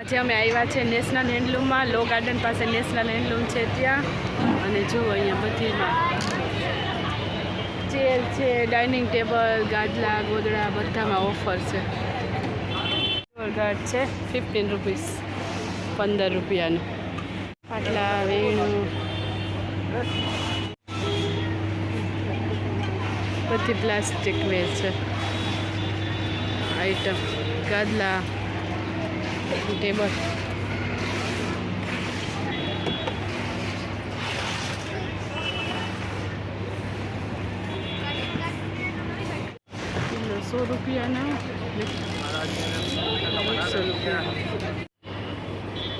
આજે અમે આવ્યા છે નેશનલ હેન્ડલૂમમાં, લો ગાર્ડન પાસે નેશનલ હેન્ડલૂમ છે ત્યાં. અને જુઓ અહીંયા બધીમાં. ચેર છે, ડાઇનિંગ ટેબલ, ગાદલા, ગોદડા, બધામાં ઓફર છે. ગાર્ડ છે, ફિફ્ટીન રૂપીસ, પંદર રૂપિયાનું. પાટલા, વેણું. બધી પ્લાસ્ટિક વેર છે. આઈટમ, ગાદલા. ટેબલ સો રૂપિયાના રૂપિયા.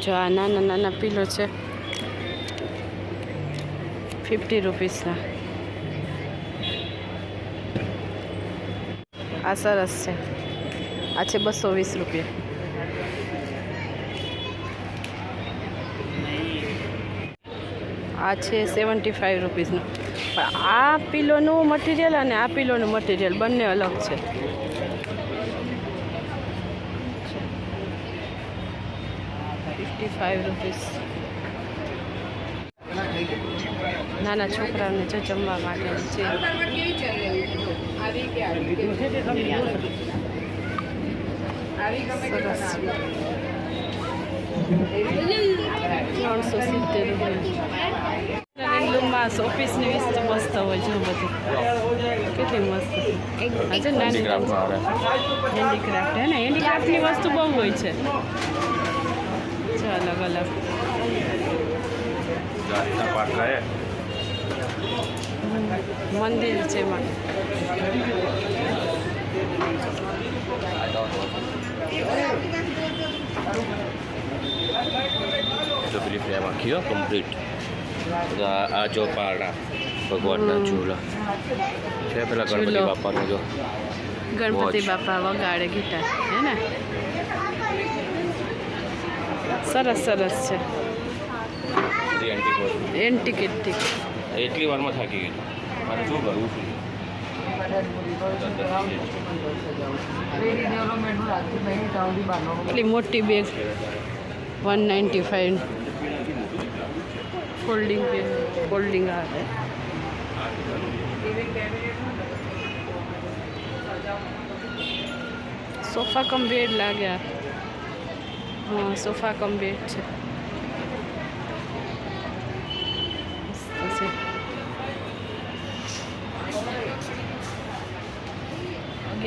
જો આ નાના નાના પીલો છે. ફિફ્ટી રૂપીસના આ સરસ છે. આ છે બસો વીસ રૂપિયા. આ છે સેવન્ટી ફાઈવ રૂપીઝનું. પણ આ પિલોનું મટીરિયલ અને આ પિલોનું મટીરિયલ બંને અલગ છે. ફિફ્ટી ફાઈવ રૂપીસ નાના છોકરાઓને જો જમવા માટે છે. સરસ. ત્રણસો સિત્તેર હેન્ડલૂમમાં ઓફિસની વસ્તુ મસ્ત હોય છે બધી. કેટલી મસ્ત. નાની હેન્ડીક્રાફ્ટ હે ને? હેન્ડીક્રાફ્ટની વસ્તુ બહુ હોય છે. છે અલગ અલગ. મંદિર છે એમાં. જો પેલી ફ્રેમ આખી કમ્પ્લીટ આ જો પારણા ભગવાનના. ઝૂલા છે પેલા ગણપતિ. બાપાનો જો ગણપતિ. બાપા વગાડે ગીટાર હે ને સરસ સરસ છે ટિકિટ એન્ટિક એન્ટિક એટલી વારમાં થાકી ગઈ મારે શું કરવું છું એટલી મોટી bag one ninety five folding bag folding આવે સોફા કમ બેડ લાગ્યા હા સોફા કમ બેડ છે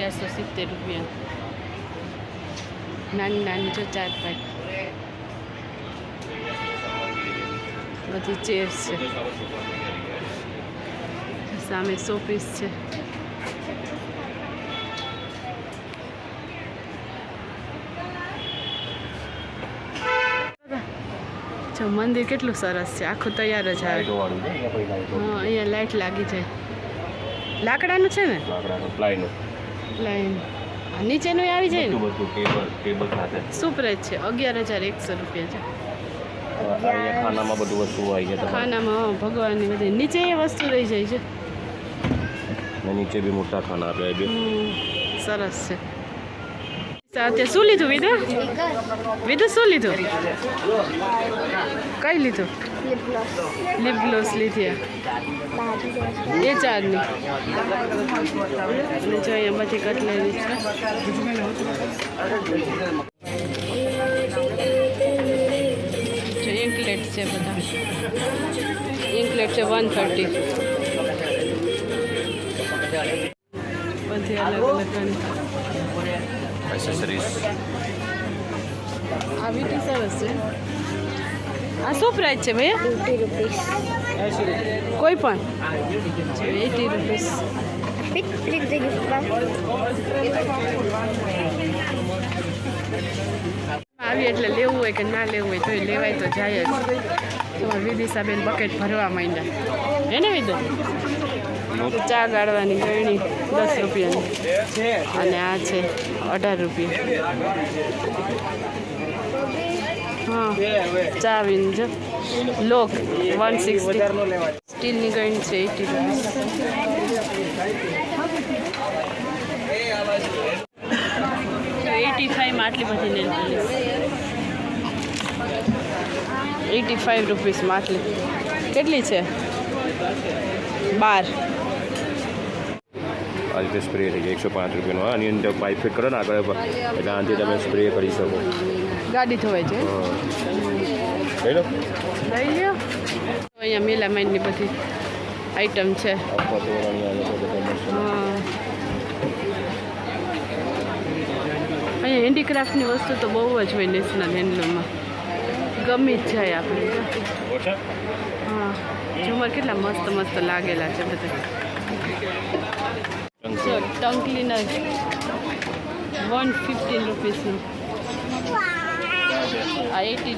અગિયારસો સિત્તેર રૂપિયા નાની નાની જો ચાર પાંચ બધી ચેર્સ છે સામે શોપીસ છે જો મંદિર કેટલું સરસ છે આખું તૈયાર જ આવે હા અહીંયા લાઈટ લાગી જાય લાકડાનું છે ને લાકડાનું પ્લાયનું લાઈન નીચેનું આવી જાય ને? બધું કેબલ કેબલ સાથે. સુપર જ છે અગિયાર હજાર એકસો રૂપિયા છે. ખાનામાં બધું વસ્તુ આવી જાય ખાનામાં ભગવાનની બધી. નીચે એ વસ્તુ રહી જાય છે. ને નીચે બી મોટા ખાના આપ્યા બે. સરસ છે. સાથે શું લીધું વિધુ? વિધુ શું લીધું? કઈ લીધું? લિપ ગ્લોસ લીધી એ ચારની અને જો અહીંયા બધી કટલેરી છે. ઇન્કલેટ છે બધા. ઇન્કલેટ છે વન થર્ટી. બધી અલગ અલગ આવી સરસ છે. આ શું પ્રાઇસ છે ભાઈ? કોઈ પણ એટી રૂપીસ આવી એટલે લેવું હોય કે ના લેવું હોય તો લેવાય તો જાય જ. તમારે વિદિશાબેન બકેટ ભરવા માંડ્યા. હે ને વિદુ? ચા ગાળવાની ગળણી દસ રૂપિયાની. અને આ છે અઢાર રૂપિયા. ચા વિન લોક વન સિક્સટી સ્ટીલની ગઈ છે એટી રૂપીસ એટી ફાઈવમાં આટલી બધી નેલ પોલીસ એટી ફાઇવ રૂપીસમાં આટલી. કેટલી છે? બાર. આ રીતે સ્પ્રે થઈ ગયો એકસો પાંચ રૂપિયાનો. આની અંદર પાઇપ ફિટ કરો ને આગળ એટલે આનાથી તમે સ્પ્રે કરી શકો. ગાડી ધોવાય છે. અહીંયા લઈ લો. અહીંયા મેલામાઇનની બધી આઈટમ છે. અહીંયા હેન્ડીક્રાફ્ટની વસ્તુ તો બહુ જ હોય નેશનલ હેન્ડલૂમમાં ગમી જ જાય આપણે હા. ઝુમર કેટલા મસ્ત મસ્ત લાગેલા છે બધા. ટંગ ક્લીનર વન ફિફ્ટીન રૂપીસનું આ એટી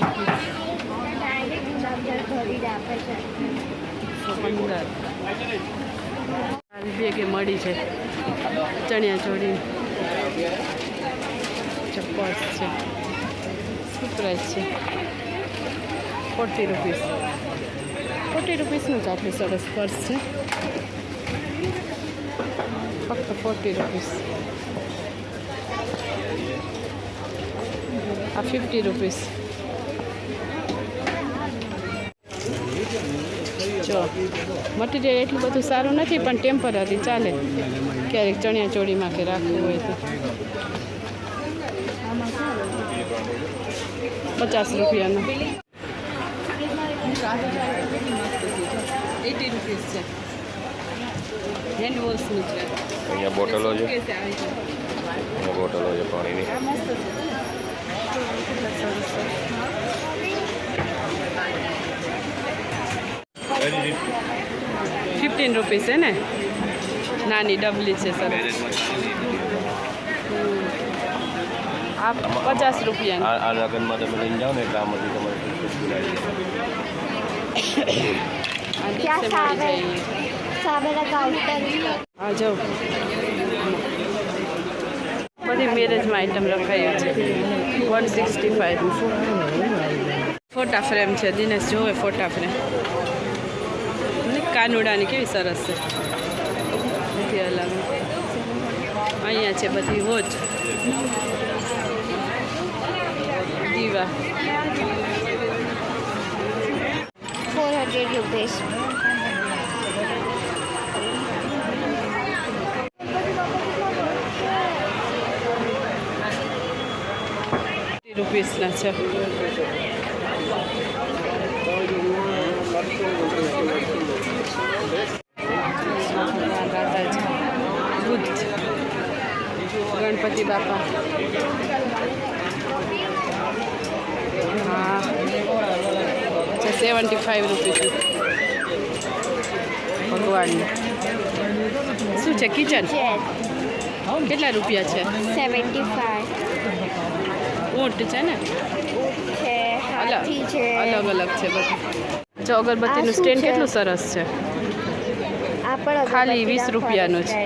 પંદર બેગે મળી છે. ચણિયા ચોળી. ચપ્પલ છે. શું છે. ફોર્ટી રૂપીસ ફોર્ટી રૂપીસનું જ આટલું સરસ પર્સ છે. ફક્ત ફોર્ટી રૂપીસ આ ફિફ્ટી રૂપીસ જો મટીરિયલ એટલું બધું સારું નથી પણ ટેમ્પરરી ચાલે. ક્યારેક ચણિયા ચોળીમાં કે રાખવું હોય તો. પચાસ રૂપિયાનો. એટી રૂપીસ છે. હેન્ડ વોશનું છે. અહીંયા બોટલો છે. અહીંયા બોટલો છે પાણીની. ફિફ્ટીન રૂપીસ છે ને નાની ડબલી છે સર આ પચાસ રૂપિયા આ લગ્નમાં તમે લઈને જાઓ ને એટલે આમાંથી તમારે આ ક્યાં બધી મેરેજમાં આઈટમ રખાયું છે વન સિક્સટી ફાઈવ ફોટા ફ્રેમ છે દિનેશ જોવે ફોટા ફ્રેમ કાનુડાની કેવી સરસ છે અહીંયા છે બધી વોચ દીવા ફોર હંડ્રેડ રૂપીસ રૂપીસના છે બુદ્ધ ગણપતિ બાપા હા સેવન્ટી ફાઈવ રૂપીસ ભગવાનનું શું છે કિચન? કેટલા રૂપિયા છે? સેવન્ટી ફાઈવ ઊંટ છે ને? અલગ અલગ છે બધું. જો અગરબત્તીનું સ્ટેન્ડ? કેટલું સરસ છે? આ પણ ખાલી વીસ રૂપિયાનું છે.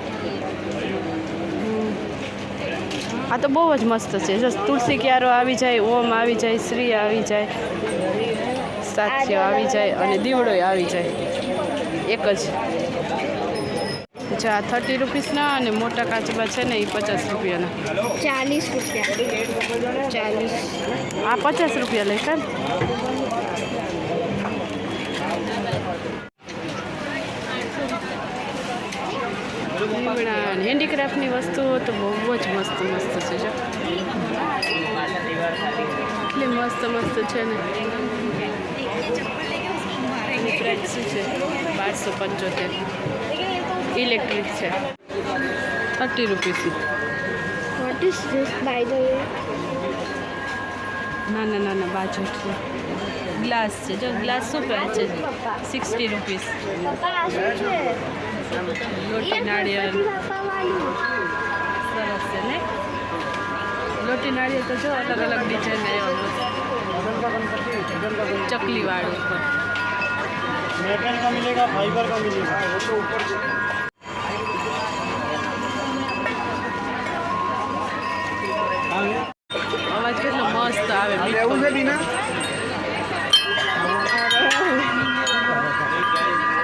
આ તો બહુ જ મસ્ત છે. જો તુલસી ક્યારો આવી જાય ઓમ આવી જાય શ્રી આવી જાય સાત્ય આવી જાય અને દીવડોય આવી જાય. એક જ. અચ્છા થર્ટી રૂપીસના અને મોટા કાચબા છે ને એ પચાસ રૂપિયાના. ચાલીસ રૂપિયા. ચાલીસ. આ પચાસ રૂપિયા લેશે હમણાં હેન્ડીક્રાફ્ટની વસ્તુઓ તો બહુ જ મસ્ત મસ્ત છે જો. એટલી મસ્ત મસ્ત છે ને. પ્રાઇસ શું છે બારસો પંચોતેર. ઇલેક્ટ્રિક છે thirty rupees what is this by the way નાના નાના બાજુ છે ગ્લાસ છે જો ગ્લાસ શું પ્રાઇસ છે સિક્સટી રૂપીસ પપ્પા આ શું છે લોટી નાળિયેર ગણપતિ બાપા વાળું સરસ છે ને લોટી નાળિયેર તો જો અલગ અલગ ડિઝાઇન ચકલી વાળું ઉપર मेटल का मिलेगा फाइबर का मिलेगा वो तो ऊपर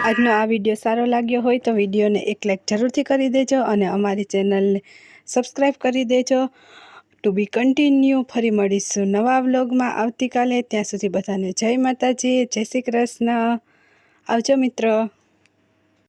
આજનો આ વીડિયો સારો લાગ્યો હોય તો વિડીયોને એક લાઈક જરૂરથી કરી દેજો અને અમારી ચેનલને સબસ્ક્રાઈબ કરી દેજો. ટુ બી કન્ટિન્યુ ફરી મળીશું નવા વ્લોગમાં આવતીકાલે. ત્યાં સુધી બધાને જય માતાજી, જય શ્રી કૃષ્ણ. આવજો મિત્રો.